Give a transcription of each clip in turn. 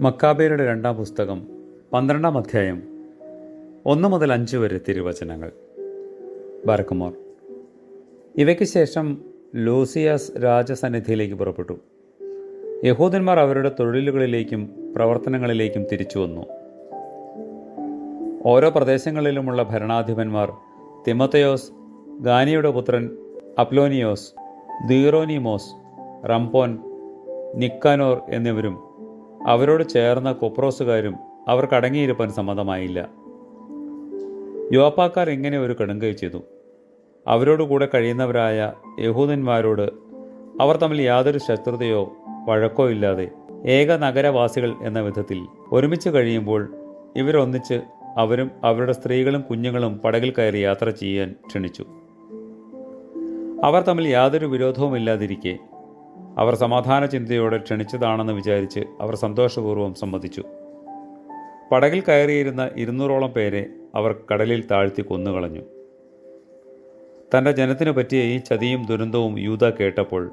മക്കാബേരുടെ രണ്ടാം പുസ്തകം പന്ത്രണ്ടാം അധ്യായം ഒന്ന് മുതൽ അഞ്ച് വരെ തിരുവചനങ്ങൾ. ബാരക്കുമോർ ഇവയ്ക്ക് ശേഷം ലൂസിയാസ് രാജസന്നിധിയിലേക്ക് പുറപ്പെട്ടു. യഹൂദന്മാർ അവരുടെ തൊഴിലുകളിലേക്കും പ്രവർത്തനങ്ങളിലേക്കും തിരിച്ചു വന്നു. ഓരോ പ്രദേശങ്ങളിലുമുള്ള ഭരണാധിപന്മാർ തിമത്തയോസ് ഗാനിയുടെ പുത്രൻ അപ്ലോനിയോസ് ദീറോനിമോസ് റംപോൻ നിക്കാനോർ എന്നിവരും അവരോട് ചേർന്ന കൊപ്രോസുകാരും അവർക്ക് അടങ്ങിയിരുപ്പാൻ സമ്മതമായില്ല. യോപ്പാക്കാർ ഇങ്ങനെ ഒരു കടുങ്കൈ ചെയ്തു. അവരോടുകൂടെ കഴിയുന്നവരായ യഹൂദന്മാരോട് അവർ തമ്മിൽ യാതൊരു ശത്രുതയോ വഴക്കോ ഇല്ലാതെ ഏക നഗരവാസികൾ എന്ന വിധത്തിൽ ഒരുമിച്ച് കഴിയുമ്പോൾ ഇവരൊന്നിച്ച് അവരും അവരുടെ സ്ത്രീകളും കുഞ്ഞുങ്ങളും പടകിൽ കയറി യാത്ര ചെയ്യാൻ ക്ഷണിച്ചു. അവർ തമ്മിൽ യാതൊരു വിരോധവുമില്ലാതിരിക്കെ അവർ സമാധാന ചിന്തയോടെ ക്ഷണിച്ചതാണെന്ന് വിചാരിച്ച് അവർ സന്തോഷപൂർവം സമ്മതിച്ചു. പടകിൽ കയറിയിരുന്ന ഇരുന്നൂറോളം പേരെ അവർ കടലിൽ താഴ്ത്തി കൊന്നുകളഞ്ഞു. തന്റെ ജനത്തിനു പറ്റിയ ഈ ചതിയും ദുരന്തവും യൂത കേട്ടപ്പോൾ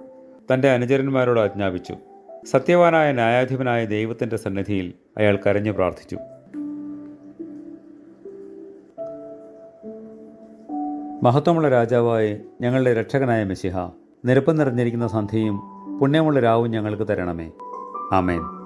തന്റെ അനുചരന്മാരോട് ആജ്ഞാപിച്ചു. സത്യവാനായ ന്യായാധിപനായ ദൈവത്തിന്റെ സന്നിധിയിൽ അയാൾ കരഞ്ഞു പ്രാർത്ഥിച്ചു. മഹത്വമുള്ള രാജാവായ ഞങ്ങളുടെ രക്ഷകനായ മെസ്സിഹ നിരപ്പ് നിറഞ്ഞിരിക്കുന്ന സന്ധ്യയും പുണ്യമുള്ള രാവും ഞങ്ങൾക്ക് തരണമേ. ആമേൻ.